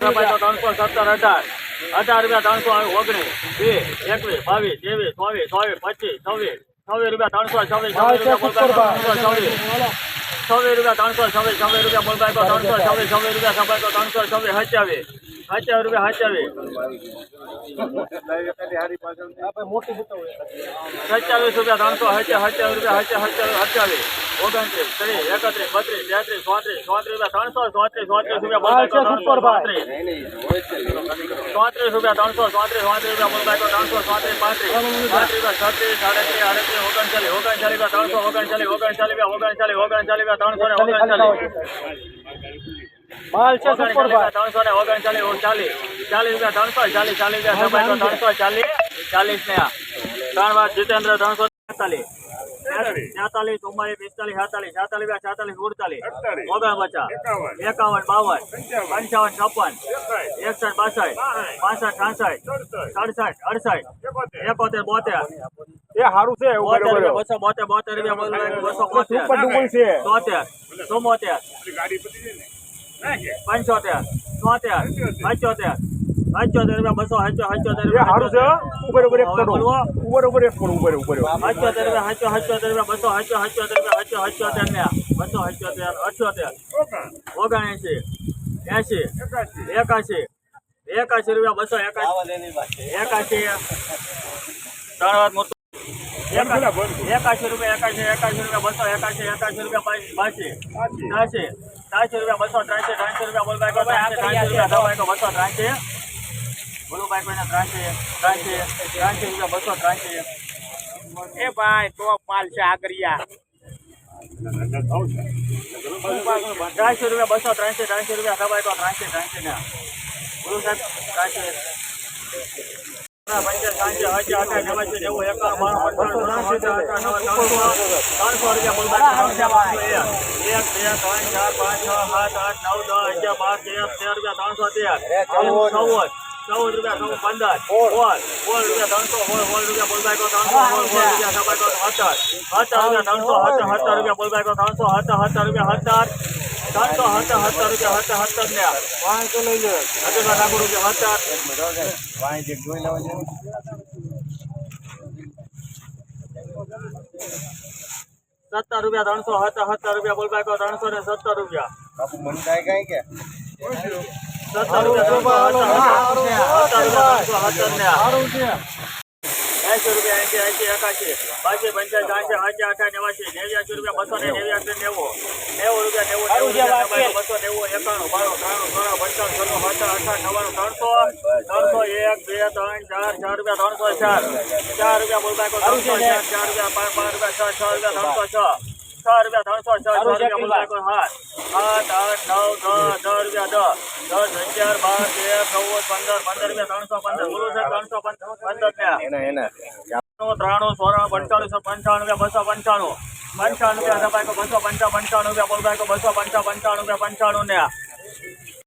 રૂપિયા ત્રણસો સત્તર અઢાર. અઢાર રૂપિયા ત્રણસો ઓગણીસ. બે એકવીસ બાવીસ ત્રેવીસ ચોવીસ ચોવીસ પચીસ છવ્વીસ. છવ્વીસ રૂપિયા ત્રણસો છવ્વીસ છવ્વીસ રૂપિયા ત્રણસો છવ્વીસ. છવ્વીસ રૂપિયા ત્રણસો છવ્વીસ છવ્વીસ રૂપિયા બોલબાઈ ત્રણસો છવ્વીસ છવ્વીસ રૂપિયા સબાઈ ત્રણસો છવ્વીસ સત્યાવીસ. સત્યાવીસ રૂપિયા સત્યાવીસ સત્યાવીસ રૂપિયા, ત્રણસો સત્યાવીસ સત્યાવીસ રૂપિયા સત્યાવીસ સત્યાવીસ ઓગણત્રીસ, ત્રીસ, એકત્રીસ, બત્રીસ, તેત્રીસ, ચોત્રીસ ચોત્રીસ રૂપિયા, ત્રણસો, ચોત્રીસ ચોત્રીસ રૂપિયા ચોત્રીસ. રૂપિયા, ત્રણસો, ચોત્રીસ ચોત્રીસ રૂપિયા ત્રણસો, ચોત્રીસ, પાંત્રીસ. પાંત્રીસ રૂપિયા, છત્રીસ, સાડત્રીસ, આડત્રીસ, ઓગણચાલીસ ઓગણચાલીસ રૂપિયા, ત્રણસો, ઓગણચાલીસ ઓગણચાલીસ રૂપિયા, ઓગણચાલીસ ઓગણચાલીસ રૂપિયા ત્રણસો ને ઓગણચાલીસ. માલ છે સુપરભાઈ ત્રણસો ને ઓગણચાલીસ ચાલીસ. ચાલીસ રૂપિયા ત્રણસો ચાલીસ ચાલીસ રૂપિયા ત્રણસો ચાલીસ. ચાલીસ ને આ. ત્રણ વાર જીતેન્દ્ર ત્રણસો તેતાલીસ તેતાલીસ ચુમ્માલીસ પિસ્તાલીસ સાતાલીસ સાતાલીસ સાતાલીસ ઉડતાલીસ ઓગણપચાસ એકાવન. બાવન. પંચાવન. છપ્પન. એકસઠ. બાસઠ. પાસઠ છાસઠ. સડસઠ. અડસઠ. એકોતેર. બોતેર. એ સારું છે બસો બોતેર બોતેર રૂપિયા બસો બોતેર. સુપર પંચોતેર તોતેર પંચોતેર પંચોતેર રૂપિયા બસો હચો હચોતેર રૂપિયા સારું છે ઉપર ઉપર એક બોલવો. ઉપર ઉપર એક કરોડ ઉપર ઉપર હચોતેર રૂપિયા હાચો હચોતેર રૂપિયા બસો હચો હચોતેર રૂપિયા હચો હચોતેર ને બસો હચોતેર અઠ્યોતેર. ઓગણએંશી એંશી એકાશી એકાશી રૂપિયા બસો એકાશી. એકાશી. ત્રણ મોટું એકાશી. રૂપિયા એકાશી એકાશી રૂપિયા બસો એકાશી એકાશી રૂપિયા બાસી બાસી ત્રાસી રૂપિયા બસો ત્રણસો ત્રણસો રૂપિયા બોલબાઈ કો ત્રણસો ત્રાસી રૂપિયા બસો ત્રણસો બોલુભાઈ કોઈને ત્રાસી ત્રાસી ત્રાસી રૂપિયા બસો ત્રણસો. એ ભાઈ તો માલ છે આગરિયા. ત્રણસો રૂપિયા બસો ત્રણસો ત્રણસો રૂપિયા દવાઈ કો ત્રાસી ત્રાસી ને. બોલો સાહેબ ત્રણસો. ત્રણસો રૂપિયા બોલબાઈ એક બે ત્રણ ચાર પાંચ છ સાત આઠ નવ દસ અગિયાર બાર તેર તેર રૂપિયા ત્રણસો તેર. ચૌદ. ચૌદ રૂપિયા ચૌદ પંદર. સોળ. સોળ રૂપિયા ત્રણસો સોળ સોળ રૂપિયા બોલબાઈ કો ત્રણસો સોળ સોળ રૂપિયા સબાઈ કો સત્તર. સત્તર રૂપિયા ત્રણસો સત્તર સત્તર રૂપિયા બોલબાઈ કો ત્રણસો સત્તર સત્તર રૂપિયા સત્તર. ત્રણસો સત્તર સત્તર રૂપિયા સત્તર સત્તર ને પાંચસો લઈ લે હજુ ઠાકોર રૂપિયા સત્તર સત્તર રૂપિયા ત્રણસો હતા સત્તર રૂપિયા બોલબાઈ કો ત્રણસો ને સત્તર રૂપિયા. સત્તર રૂપિયા સત્તર રૂપિયા ત્રણસો સત્તર ને એસી રૂપિયા એસી એસી એકાશી બાસી પંચાસી આસી આસી અઠા નેવાસી નેવ્યાસી રૂપિયા બસો ને નેવ્યાસી નેવું. નેવું રૂપિયા નેવું નેવું બસો નેવું એકાણું બાણું ત્રાણું ત્રણ પંચાવન સોળ સત્તર અઠાર નવ્વાણું ત્રણસો ત્રણસો એક બે ત્રણ ચાર ચાર રૂપિયા ત્રણસો ચાર. ચાર રૂપિયા બોલબાઈ કો ત્રણસો ચાર ચાર રૂપિયા પાંચ પાંચ રૂપિયા છ છ રૂપિયા ત્રણસો છ. છ રૂપિયા ત્રણસો છ છ રૂપિયા સાત આઠ નવ દસ દસ રૂપિયા દસ. દસ અગિયાર બાર તેર ચૌદ પંદર પંદર રૂપિયા ત્રણસો પંદર. બોલું છે ત્રણસો પંદર ત્રાણું સોળાણું પંચાણું પંચાણું રૂપિયા બસો પંચાણું. પંચાણું રૂપિયા બસો પંચા પંચાણું રૂપિયા બોલબાઈ કો બસો પંચા પંચાણું રૂપિયા પંચાણું ને